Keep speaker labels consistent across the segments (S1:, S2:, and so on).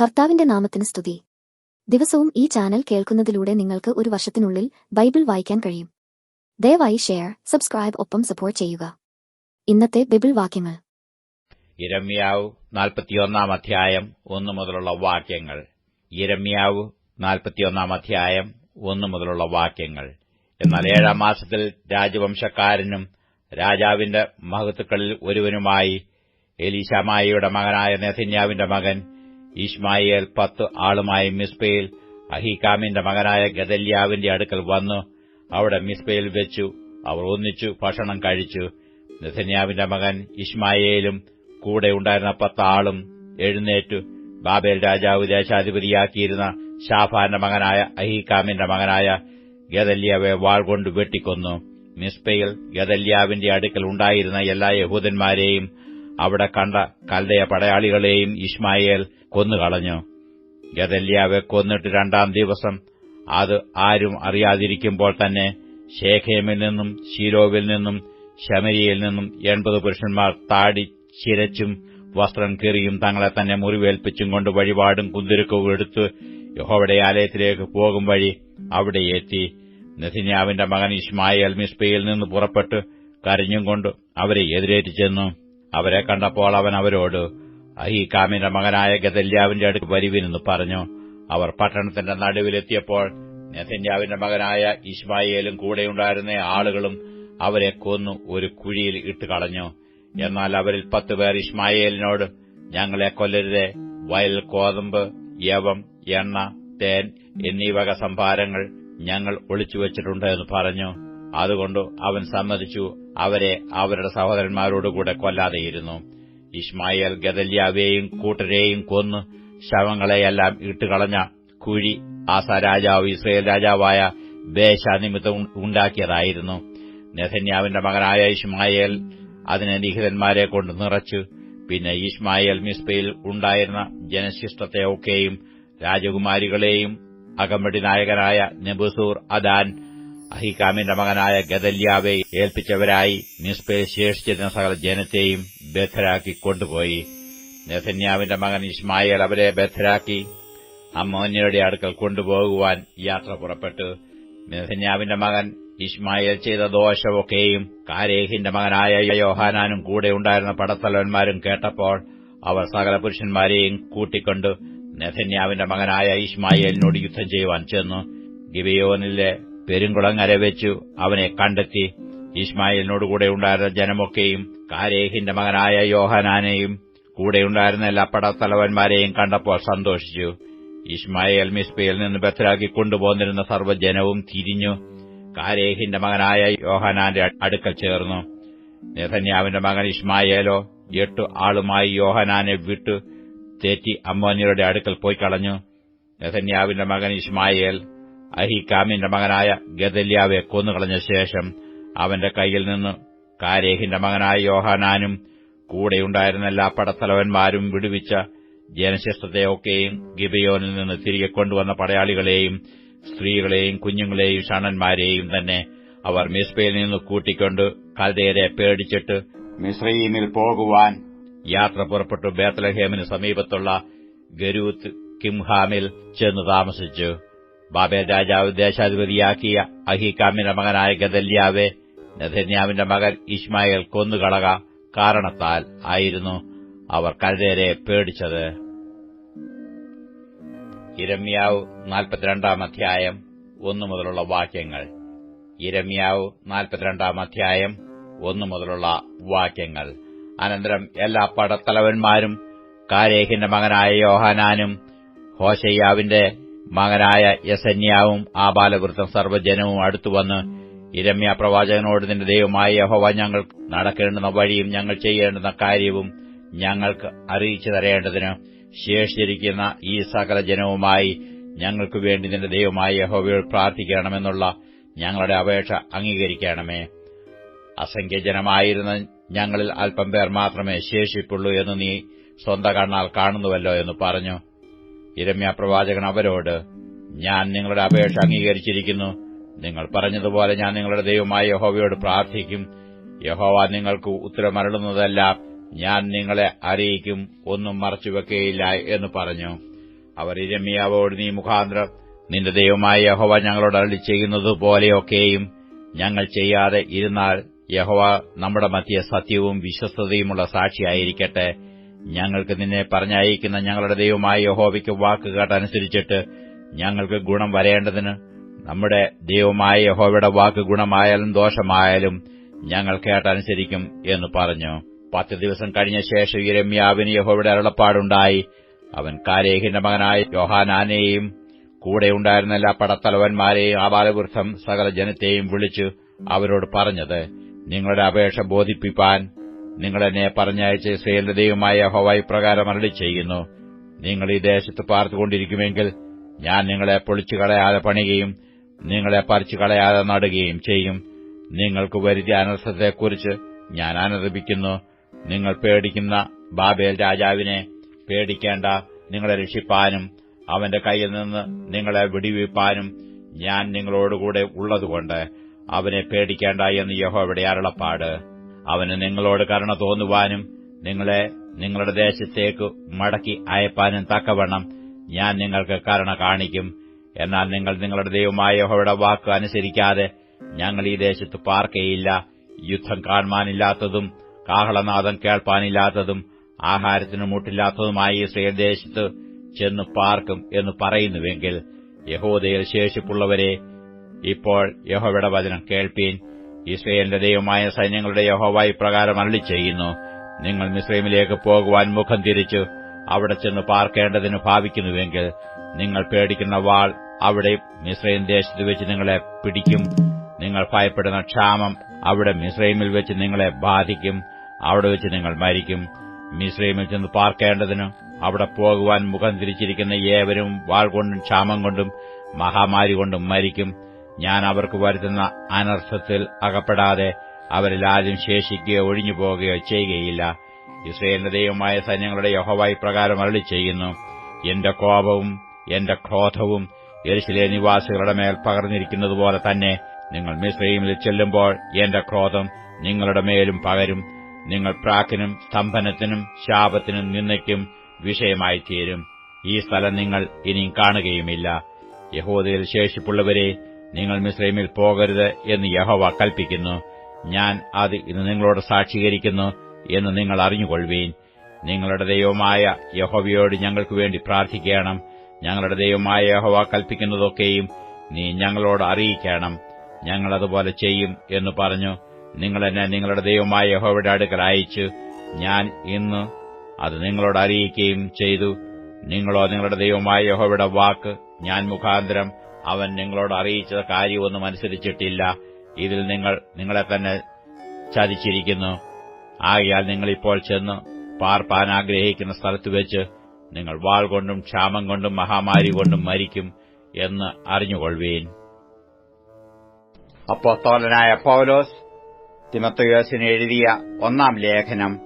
S1: കർത്താവിന്റെ നാമത്തിന് സ്തുതി. ദിവസവും ഈ ചാനൽ കേൾക്കുന്നതിലൂടെ നിങ്ങൾക്ക് ഒരു വർഷത്തിനുള്ളിൽ ബൈബിൾ വായിക്കാൻ കഴിയും. ദയവായി ഷെയർ സബ്സ്ക്രൈബ് ഒപ്പം സപ്പോർട്ട് ചെയ്യുക. ഇന്നത്തെ ബൈബിൾ വാക്യങ്ങൾ.
S2: ഇരമ്യാവ് നാൽപ്പത്തിയൊന്നാം അധ്യായം ഒന്നു മുതലുള്ള വാക്യങ്ങൾ. ഇരമ്യാവ് നാൽപ്പത്തിയൊന്നാം അധ്യായം ഒന്നു മുതലുള്ള വാക്യങ്ങൾ. എന്നാൽ ഏഴാം മാസത്തിൽ രാജവംശക്കാരനും രാജാവിന്റെ മഹത്തുക്കളിൽ ഒരുവനുമായി എലീശാമായിയുടെ മകനായ നെഥന്യാവിന്റെ മകൻ ഇഷ്മായേൽ പത്ത് ആളുമായി മിസ്ബയിൽ അഹീകാമിന്റെ മകനായ ഗദല്യാവിന്റെ അടുക്കൽ വന്നു. അവിടെ മിസ്ബയിൽ വെച്ചു. അവർ ഒന്നിച്ചു ഭക്ഷണം കഴിച്ചു. നെഥന്യാവിന്റെ മകൻ ഇഷ്മായേലും കൂടെ ഉണ്ടായിരുന്ന പത്ത് ആളും എഴുന്നേറ്റു. ബാബേൽ രാജാവ് ദേശാധിപതിയാക്കിയിരുന്ന ഷാഫാന്റെ മകനായ അഹീകാമിന്റെ മകനായ ഗദല്യാവെ വാൾ കൊണ്ട് വെട്ടിക്കൊന്നു. മിസ്ബയിൽ ഗദല്യാവിന്റെ അടുക്കൽ ഉണ്ടായിരുന്ന എല്ലാ യഹൂദന്മാരെയും അവിടെ കണ്ട കൽദയ പടയാളികളെയും ഇഷ്മായേൽ കൊന്നുകളഞ്ഞു. ഗദല്യാവെ കൊന്നിട്ട് രണ്ടാം ദിവസം അത് ആരും അറിയാതിരിക്കുമ്പോൾ തന്നെ ശേഖേമിൽ നിന്നും ശീലോവിൽ നിന്നും ശമരിയിൽ നിന്നും എൺപത് പുരുഷന്മാർ താടി ചിരച്ചും വസ്ത്രം കീറിയും തങ്ങളെ തന്നെ മുറിവേൽപ്പിച്ചും കൊണ്ട് വഴിപാടും കുന്തിരുക്കവും എടുത്ത് യഹോവയുടെ ആലയത്തിലേക്ക് പോകും വഴി അവിടെ എത്തി. നെസിന്യാവിന്റെ മകൻ ഇസ്മായേൽ മിസ്ബയിൽ നിന്ന് പുറപ്പെട്ട് കരഞ്ഞും കൊണ്ട് അവരെ എതിരേറ്റ് ചെന്നു. അവരെ കണ്ടപ്പോൾ അവൻ അവരോട് അഹീകാമിന്റെ മകനായ ഗദല്യാവിന്റെ അടുത്ത് വരുവിനെന്ന് പറഞ്ഞു. അവർ പട്ടണത്തിന്റെ നടുവിലെത്തിയപ്പോൾ നെഥന്യാവിന്റെ മകനായ ഇസ്മായേലും കൂടെയുണ്ടായിരുന്ന ആളുകളും അവരെ കൊന്നു ഒരു കുഴിയിൽ ഇട്ട് കളഞ്ഞു. എന്നാൽ അവരിൽ പത്തുപേർ ഇസ്മായേലിനോട് ഞങ്ങളെ കൊല്ലരുതേ. വയൽ കോതമ്പ് യവം എണ്ണ തേൻ എന്നീ വക സംഭാരങ്ങൾ ഞങ്ങൾ ഒളിച്ചുവച്ചിട്ടുണ്ട് എന്ന് പറഞ്ഞു. അതുകൊണ്ട് അവൻ സമ്മതിച്ചു. അവരെ അവരുടെ സഹോദരന്മാരോടുകൂടെ കൊല്ലാതെയിരുന്നു. ഇസ്മായേൽ ഗദല്യാവേയും കൂട്ടരെയും കൊന്ന് ശവങ്ങളെയെല്ലാം ഇട്ടുകളഞ്ഞ കുഴി ആസ രാജാവ് ഇസ്രയേൽ രാജാവായ ബേശ നിമിത്തം ഉണ്ടാക്കിയതായിരുന്നു. നെഥന്യാവിന്റെ മകനായ ഇസ്മായേൽ അതിനെ ലിഖിതന്മാരെ കൊണ്ട് നിറച്ചു പിന്നെ ഇസ്മായേൽ മിസ്ബയിൽ ഉണ്ടായിരുന്ന ജനശിഷ്ടത്തെയൊക്കെയും രാജകുമാരികളെയും അകമ്പടി നായകനായ നെബുസൂർ അദാൻ അഹികാമിന്റെ മകനായ ഗദല്യാവെ ഏൽപ്പിച്ചവരായി മിസ്ബയിൽ ശേഷിച്ചിരുന്ന സകല ജനത്തെയും ബദ്ധരാക്കി കൊണ്ടുപോയി. നെഥന്യാവിന്റെ മകൻ ഇസ്മായേൽ അവരെ ബദ്ധരാക്കി അമ്മോന്യരുടെ അടുക്കൽ കൊണ്ടുപോകുവാൻ യാത്ര പുറപ്പെട്ടു. നെഥന്യാവിന്റെ മകൻ ഇസ്മായേൽ ചെയ്ത ദോഷമൊക്കെയും കാരേഹിന്റെ മകനായ യോഹാനാനും കൂടെ ഉണ്ടായിരുന്ന പടത്തലവന്മാരും കേട്ടപ്പോൾ അവർ സകല പുരുഷന്മാരെയും കൂട്ടിക്കൊണ്ട്. നെഥന്യാവിന്റെ മകനായ ഇസ്മായേലിനോട് യുദ്ധം ചെയ്യുവാൻ ചെന്നു. ഗിബിയോനിലെ പെരുങ്കുളങ്ങര വെച്ചു അവനെ കണ്ടെത്തി. ഇസ്മായേലിനോടുകൂടെ ഉണ്ടായിരുന്ന ജനമൊക്കെയും കാരേഹിന്റെ മകനായ യോഹനാനെയും കൂടെയുണ്ടായിരുന്ന എല്ലാ പടത്തലവന്മാരെയും കണ്ടപ്പോൾ സന്തോഷിച്ചു. ഇസ്മായേൽ മിസ്ബയിൽ നിന്ന് ബത്തരാക്കി കൊണ്ടുപോന്നിരുന്ന സർവജനവും തിരിഞ്ഞു കാരേഹിന്റെ മകനായ യോഹനാന്റെ അടുക്കൽ ചേർന്നു. നെഥന്യാവിന്റെ മകൻ ഇസ്മായേലോ എട്ടു ആളുമായി യോഹനാനെ വിട്ടു തേറ്റി അമ്മോനിയുടെ അടുക്കൽ പോയി കളഞ്ഞു. നെഥന്യാവിന്റെ മകൻ ഇസ്മായേൽ അഹികാമിന്റെ മകനായ ഗദല്യാവെ കൊന്നുകളഞ്ഞ ശേഷം അവന്റെ കൈയിൽ നിന്ന് കാരേഹിന്റെ മകനായ യോഹാനാനും കൂടെയുണ്ടായിരുന്ന എല്ലാ പടത്തലവന്മാരും വിടുവിച്ച ജനശിഷ്ടത്തെയൊക്കെയും ഗിബയോനിൽ നിന്ന് തിരികെ കൊണ്ടുവന്ന പടയാളികളെയും സ്ത്രീകളെയും കുഞ്ഞുങ്ങളെയും ഷണന്മാരെയും തന്നെ അവർ മിസ്ബയിൽ നിന്ന് കൂട്ടിക്കൊണ്ട് കൽദയരെ പേടിച്ചിട്ട് മിസ്രയീമിൽ പോകുവാൻ യാത്ര പുറപ്പെട്ടു ബേത്തലഹേമിന് സമീപത്തുള്ള ഗരൂത്ത് കിംഹാമിൽ ചെന്ന് താമസിച്ചു. ബാബേൽ രാജാവ് ദേശാധിപതിയാക്കിയ അഹിക്കാമിന്റെ മകനായ ഗദല്യാവെ നെഥന്യാവിന്റെ മകൻ ഇസ്മായേൽ കൊന്നുകളക കാരണത്താൽ ആയിരുന്നു അവർ കൽദയരെ പേടിച്ചത്. ഇരമ്യാവ് നാൽപ്പത്തിരണ്ടാം അധ്യായം ഒന്നു മുതലുള്ള വാക്യങ്ങൾ. ഇരമ്യാവ് നാൽപ്പത്തിരണ്ടാം അധ്യായം ഒന്നു മുതലുള്ള വാക്യങ്ങൾ. അനന്തരം എല്ലാ പടത്തലവന്മാരും കാരേഹിന്റെ മകനായ യോഹാനാനും ഹോശയ്യാവിന്റെ മകനായ യസന്യാവും ആ ബാലവൃത്തം സർവജനവും അടുത്തുവന്ന് ഇരമ്യ പ്രവാചകനോട് നിന്റെ ദൈവമായ യഹോവ ഞങ്ങൾ നടക്കേണ്ടുന്ന വഴിയും ഞങ്ങൾ ചെയ്യേണ്ടുന്ന കാര്യവും ഞങ്ങൾക്ക് അറിയിച്ചു തരേണ്ടതിന് ശേഷിച്ചിരിക്കുന്ന ഈ സകല ജനവുമായി ഞങ്ങൾക്കു വേണ്ടി നിന്റെ ദൈവമായ യഹോവയോട് പ്രാർത്ഥിക്കണമെന്നുള്ള ഞങ്ങളുടെ അപേക്ഷ അംഗീകരിക്കണമേ. അസംഖ്യജനമായിരുന്ന ഞങ്ങളിൽ അല്പം പേർ മാത്രമേ ശേഷിപ്പുള്ളൂ എന്ന് നീ സ്വന്തം കണ്ണാൽ കാണുന്നുവല്ലോ എന്ന് പറഞ്ഞു. ഇരമ്യ പ്രവാചകൻ അവരോട് ഞാൻ നിങ്ങളുടെ അപേക്ഷ അംഗീകരിച്ചിരിക്കുന്നു. നിങ്ങൾ പറഞ്ഞതുപോലെ ഞാൻ നിങ്ങളുടെ ദൈവമായ യഹോവയോട് പ്രാർത്ഥിക്കും. യഹോവ നിങ്ങൾക്ക് ഉത്തരമരളുന്നതെല്ലാം. ഞാൻ നിങ്ങളെ അറിയിക്കും. ഒന്നും മറച്ചുവെക്കുകയില്ല എന്ന് പറഞ്ഞു. അവർ ഇരമ്യാവോട് നീ മുഖാന്തരം നിന്റെ ദൈവമായ യഹോവ ഞങ്ങളോട് അരളി ചെയ്യുന്നതുപോലെയൊക്കെയും ഞങ്ങൾ ചെയ്യാതെ ഇരുന്നാൽ യഹോവ നമ്മുടെ മധ്യ സത്യവും വിശ്വസ്തതയുമുള്ള സാക്ഷിയായിരിക്കട്ടെ. ഞങ്ങൾക്ക് നിന്നെ പറഞ്ഞയക്കുന്ന ഞങ്ങളുടെ ദൈവമായ യഹോവയ്ക്ക് വാക്ക് കേട്ടനുസരിച്ചിട്ട് ഞങ്ങൾക്ക് ഗുണം വരേണ്ടതിന് നമ്മുടെ ദൈവമായ യഹോവയുടെ വാക്ക് ഗുണമായാലും ദോഷമായാലും ഞങ്ങൾ കേട്ടനുസരിക്കും എന്ന് പറഞ്ഞു. പത്ത് ദിവസം കഴിഞ്ഞ ശേഷം ഇരമ്യാവിന് യഹോവയുടെ അരുളപ്പാടുണ്ടായി. അവൻ കാരേഹിന്റെ മകനായ യോഹാനാനെയും കൂടെയുണ്ടായിരുന്ന എല്ലാ പടത്തലവന്മാരെയും ആബാലവൃദ്ധം സകല ജനത്തെയും വിളിച്ചു അവരോട് പറഞ്ഞത് നിങ്ങളുടെ അപേക്ഷ ബോധിപ്പിപ്പാൻ നിങ്ങളെന്നെ പറഞ്ഞയച്ച ഇസ്രയേലിന്റെ ദൈവമായ ഹവായി പ്രകാരം അരളി ചെയ്യുന്നു. നിങ്ങൾ ഈ ദേശത്ത് പാർത്തുകൊണ്ടിരിക്കുമെങ്കിൽ ഞാൻ നിങ്ങളെ പൊളിച്ചു കളയാതെ പണിയുകയും നിങ്ങളെ പറിച്ചു കളയാതെ നടുകയും ചെയ്യും. നിങ്ങൾക്ക് വരുത്തിയ അനർത്ഥത്തെക്കുറിച്ച് ഞാൻ അനുദപിക്കുന്നു നിങ്ങൾ പേടിക്കുന്ന ബാബേൽ രാജാവിനെ പേടിക്കേണ്ട നിങ്ങളെ രക്ഷിപ്പാനും അവന്റെ കയ്യിൽ നിന്ന് നിങ്ങളെ വിടിവിപ്പാനും ഞാൻ നിങ്ങളോടുകൂടെ ഉള്ളതുകൊണ്ട് അവനെ പേടിക്കേണ്ട എന്ന് യഹോവയുടെ അരുളപ്പാട്. അവന് നിങ്ങളോട് കരുണ തോന്നുവാനും നിങ്ങളെ നിങ്ങളുടെ ദേശത്തേക്ക് മടക്കി അയപ്പാനും തക്കവണ്ണം ഞാൻ നിങ്ങൾക്ക് കരുണ കാണിക്കും. എന്നാൽ നിങ്ങൾ നിങ്ങളുടെ ദൈവമായ യഹോവയുടെ വാക്ക് അനുസരിക്കാതെ ഞങ്ങൾ ഈ ദേശത്ത് പാർക്കയില്ല. യുദ്ധം കാണുവാനില്ലാത്തതും കാഹളനാദം കേൾപ്പാനില്ലാത്തതും ആഹാരത്തിന് മുട്ടില്ലാത്തതുമായ ഇസ്രയേൽ ദേശത്ത് ചെന്ന് പാർക്കും എന്ന് പറയുന്നുവെങ്കിൽ യഹോദയിൽ ശേഷിപ്പുള്ളവരെ ഇപ്പോൾ യഹോവയുടെ വചനം കേൾപ്പീൻ. ഇസ്രയേലിന്റെ ദൈവമായ സൈന്യങ്ങളുടെ യഹോവ പ്രകാരം അരളി ചെയ്യുന്നു നിങ്ങൾ മിസ്രൈമിലേക്ക് പോകുവാൻ മുഖം തിരിച്ചു അവിടെ ചെന്ന് പാർക്കേണ്ടതിന് ഭാവിക്കുന്നുവെങ്കിൽ നിങ്ങൾ പേടിക്കുന്ന വാൾ അവിടെ മിസ്രൈം ദേശത്ത് വെച്ച് നിങ്ങളെ പിടിക്കും. നിങ്ങൾ ഭയപ്പെടുന്ന ക്ഷാമം അവിടെ മിസ്രൈമിൽ വെച്ച് നിങ്ങളെ ബാധിക്കും അവിടെ വെച്ച് നിങ്ങൾ മരിക്കും. മിസ്രൈമിൽ ചെന്ന് പാർക്കേണ്ടതിന് അവിടെ പോകുവാൻ മുഖം തിരിച്ചിരിക്കുന്ന ഏവരും വാൾ കൊണ്ടും ക്ഷാമം കൊണ്ടും മഹാമാരി കൊണ്ടും മരിക്കും. ഞാൻ അവർക്ക് വരുത്തുന്ന അനർത്ഥത്തിൽ അകപ്പെടാതെ അവരിൽ ആരും ശേഷിക്കുകയോ ഒഴിഞ്ഞു പോകുകയോ ചെയ്യുകയില്ല. ഇസ്രയേലിന്റെ ദൈവമായ സൈന്യങ്ങളുടെ യഹോവായി പ്രകാരം അരളി ചെയ്യുന്നു എന്റെ കോപവും എന്റെ ക്രോധവും എരിശിലെ നിവാസികളുടെ മേൽ പകർന്നിരിക്കുന്നതുപോലെ തന്നെ നിങ്ങൾ മിശ്രീമിൽ ചെല്ലുമ്പോൾ എന്റെ ക്രോധം നിങ്ങളുടെ മേലും പകരും. നിങ്ങൾ പ്രാക്കിനും സ്തംഭനത്തിനും ശാപത്തിനും നിന്നയ്ക്കും വിഷയമായി തീരും ഈ സ്ഥലം നിങ്ങൾ ഇനിയും കാണുകയുമില്ല. യഹോദയിൽ ശേഷിപ്പുള്ളവരെ നിങ്ങൾ മിശ്രൈമിൽ പോകരുത് എന്ന് യഹോവ കൽപ്പിക്കുന്നു. ഞാൻ അത് ഇന്ന് നിങ്ങളോട് സാക്ഷീകരിക്കുന്നു എന്ന് നിങ്ങൾ അറിഞ്ഞുകൊള്ളുവീൻ. നിങ്ങളുടെ ദൈവമായ യഹോവയോട് ഞങ്ങൾക്ക് വേണ്ടി പ്രാർത്ഥിക്കണം. ഞങ്ങളുടെ ദൈവമായ യഹോവ കൽപ്പിക്കുന്നതൊക്കെയും നീ ഞങ്ങളോട് അറിയിക്കണം. ഞങ്ങളതുപോലെ ചെയ്യും എന്ന് പറഞ്ഞു. നിങ്ങൾ എന്നെ നിങ്ങളുടെ ദൈവമായ യഹോവയുടെ അടുക്കൽ അയച്ചു. ഞാൻ ഇന്ന് അത് നിങ്ങളോട് അറിയിക്കുകയും ചെയ്തു. നിങ്ങളോ നിങ്ങളുടെ ദൈവമായ യഹോവയുടെ വാക്ക് ഞാൻ മുഖാന്തരം അവൻ നിങ്ങളോട് അറിയിച്ച കാര്യമൊന്നും അനുസരിച്ചിട്ടില്ല. ഇതിൽ നിങ്ങൾ നിങ്ങളെ തന്നെ ചതിച്ചിരിക്കുന്നു. ആകയാൽ നിങ്ങളിപ്പോൾ ചെന്ന് പാർപ്പാൻ ആഗ്രഹിക്കുന്ന സ്ഥലത്ത് വെച്ച് നിങ്ങൾ വാൾ കൊണ്ടും ക്ഷാമം കൊണ്ടും മഹാമാരി കൊണ്ടും മരിക്കും എന്ന് അറിഞ്ഞുകൊള്ളുവീൻ. അപ്പോസ്തോലനായ പൗലോസ് തിമത്തയോസിന് എഴുതിയ ഒന്നാം ലേഖനം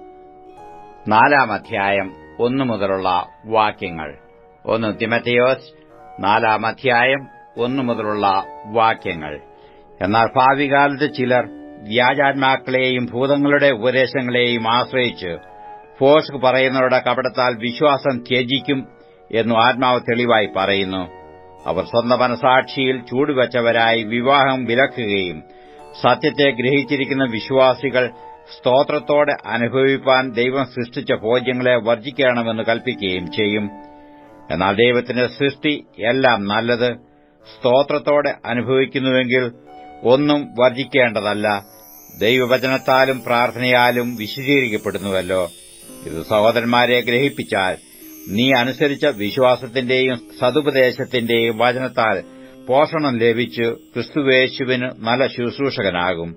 S2: നാലാം അധ്യായം ഒന്നു മുതലുള്ള വാക്യങ്ങൾ. ഒന്ന് തിമത്തയോസ് നാലാം അധ്യായം ഒന്നു മുതലുള്ള വാക്യങ്ങൾ. എന്നാൽ ഭാവികാലത്ത് ചിലർ വ്യാജാത്മാക്കളെയും ഭൂതങ്ങളുടെ ഉപദേശങ്ങളെയും ആശ്രയിച്ച് ഫോസ്ക് പറയുന്നവരുടെ കപടത്താൽ വിശ്വാസം ത്യജിക്കും എന്നു ആത്മാവ് തെളിവായി പറയുന്നു. അവർ സ്വന്തം മനസാക്ഷിയിൽ ചൂടുവച്ചവരായി വിവാഹം വിലക്കുകയും സത്യത്തെ ഗ്രഹിച്ചിരിക്കുന്ന വിശ്വാസികൾ സ്തോത്രത്തോടെ അനുഭവിപ്പാൻ ദൈവം സൃഷ്ടിച്ച ഭോജ്യങ്ങളെ വർജിക്കണമെന്ന് കൽപ്പിക്കുകയും ചെയ്യും. എന്നാൽ ദൈവത്തിന്റെ സൃഷ്ടി എല്ലാം നല്ലത് സ്തോത്രത്തോടെ അനുഭവിക്കുന്നുവെങ്കിൽ ഒന്നും വർജിക്കേണ്ടതല്ല. ദൈവവചനത്താലും പ്രാർത്ഥനയാലും വിശദീകരിക്കപ്പെടുന്നുവല്ലോ. ഇത് സഹോദരന്മാരെ ഗ്രഹിപ്പിച്ചാൽ നീ അനുസരിച്ച വിശ്വാസത്തിന്റെയും സതുപദേശത്തിന്റെയും വചനത്താൽ പോഷണം ലഭിച്ച് ക്രിസ്തുവേശുവിന് നല്ല ശുശ്രൂഷകനാകും.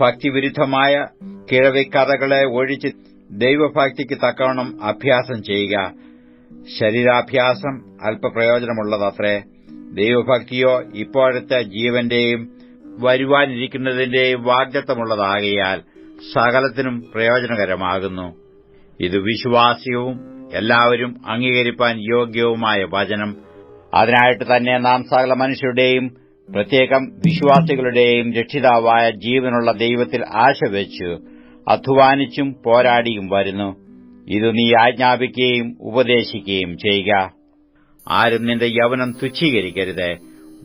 S2: ഭക്തിവിരുദ്ധമായ കിഴവിക്കഥകളെ ഒഴിച്ച് ദൈവഭക്തിക്ക് തക്കവണ്ണം അഭ്യാസം ചെയ്യുക. ശരീരാഭ്യാസം അല്പപ്രയോജനമുള്ളതത്രേ. ദൈവഭക്തിയോ ഇപ്പോഴത്തെ ജീവന്റെയും വരുവാനിരിക്കുന്നതിന്റെയും വാഗ്ദത്വമുള്ളതാകയാൽ സകലത്തിനും പ്രയോജനകരമാകുന്നു. ഇത് വിശ്വാസ്യവും എല്ലാവരും അംഗീകരിപ്പാൻ യോഗ്യവുമായ വചനം. അതിനായിട്ട് തന്നെ നാം സകല മനുഷ്യരുടെയും പ്രത്യേകം വിശ്വാസികളുടെയും രക്ഷിതാവായ ജീവനുള്ള ദൈവത്തിൽ ആശ വെച്ച് അധ്വാനിച്ചും പോരാടിയും വരുന്നു. ഇത് നീ ആജ്ഞാപിക്കുകയും ഉപദേശിക്കുകയും ചെയ്യുക. ആരും നിന്റെ യൗവനം തുച്ഛീകരിക്കരുത്.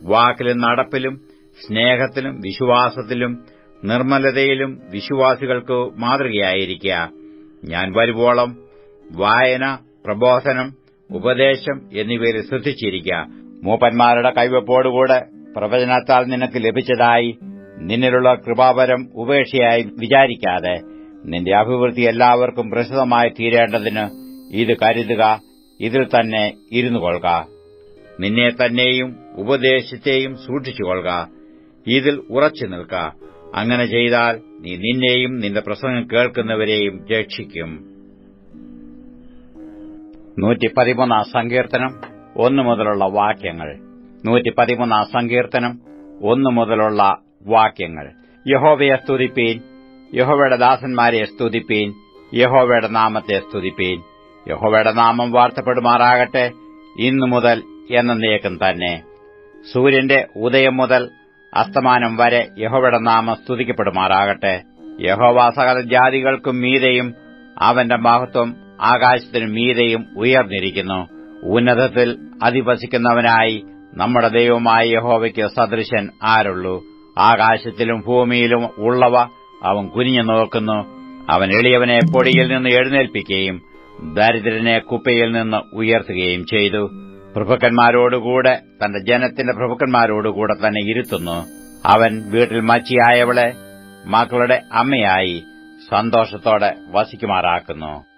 S2: വാക്കിലും നടപ്പിലും സ്നേഹത്തിലും വിശ്വാസത്തിലും നിർമ്മലതയിലും വിശ്വാസികൾക്ക് മാതൃകയായിരിക്കുക ഞാൻ വരുവോളം വായന പ്രബോധനം ഉപദേശം എന്നിവയിൽ ശ്രദ്ധിച്ചിരിക്കുക മൂപ്പന്മാരുടെ കൈവപ്പോടുകൂടെ പ്രവചനത്താൽ നിനക്ക് ലഭിച്ചതായി നിന്നിലുള്ള കൃപാപരം ഉപേക്ഷയായി വിചാരിക്കാതെ നിന്റെ അഭിവൃദ്ധി എല്ലാവർക്കും പ്രസിദ്ധമായി തീരേണ്ടതിന് ഇത് കരുതുക. ഇതിൽ തന്നെ ഇരുന്നു കൊള്ളുക. നിന്നെ തന്നെയും ഉപദേശത്തെയും സൂക്ഷിച്ചുകൊള്ളുക ഇതിൽ ഉറച്ചു നിൽക്ക. അങ്ങനെ ചെയ്താൽ നീ നിന്നെയും നിന്റെ പ്രസംഗം കേൾക്കുന്നവരെയും രക്ഷിക്കും. നൂറ്റി പതിമൂന്നാം സങ്കീർത്തനം ഒന്നു മുതലുള്ള വാക്യങ്ങൾ. നൂറ്റി പതിമൂന്നാം സങ്കീർത്തനം ഒന്നു മുതലുള്ള വാക്യങ്ങൾ. യഹോവയെ സ്തുതിപ്പീൻ. യഹോവയുടെ ദാസന്മാരെ സ്തുതിപ്പീൻ. യഹോവയുടെ നാമത്തെ സ്തുതിപ്പീൻ. യഹോവയുടെ നാമം വാർത്തപ്പെടുമാറാകട്ടെ ഇന്നു മുതൽ എന്നേക്കും തന്നെ. സൂര്യന്റെ ഉദയം മുതൽ അസ്തമാനം വരെ യഹോവയുടെ നാമം സ്തുതിക്കപ്പെടുമാറാകട്ടെ. യഹോവ സകല ജാതികൾക്കും മീതെയും അവന്റെ മഹത്വം ആകാശത്തിനു മീതെയും ഉയർന്നിരിക്കുന്നു. ഉന്നതത്തിൽ അധിവസിക്കുന്നവനായി നമ്മുടെ ദൈവമായ യഹോവയ്ക്ക് സദൃശൻ ആരുള്ളൂ. ആകാശത്തിലും ഭൂമിയിലും ഉള്ളവ അവൻ കുനിഞ്ഞു നോക്കുന്നു. അവൻ എളിയവനെ പൊടിയിൽ നിന്ന് എഴുന്നേൽപ്പിക്കുകയും ദരിദ്രനെ കുപ്പയിൽ നിന്ന് ഉയർത്തുകയും ചെയ്തു. പ്രഭുക്കന്മാരോടുകൂടെ തന്റെ ജനത്തിന്റെ പ്രഭുക്കന്മാരോടുകൂടെ തന്നെ ഇരുത്തുന്നു. അവൻ വീട്ടിൽ മച്ചിയായവളെ മക്കളുടെ അമ്മയായി സന്തോഷത്തോടെ വസിക്കുമാറാക്കുന്നു.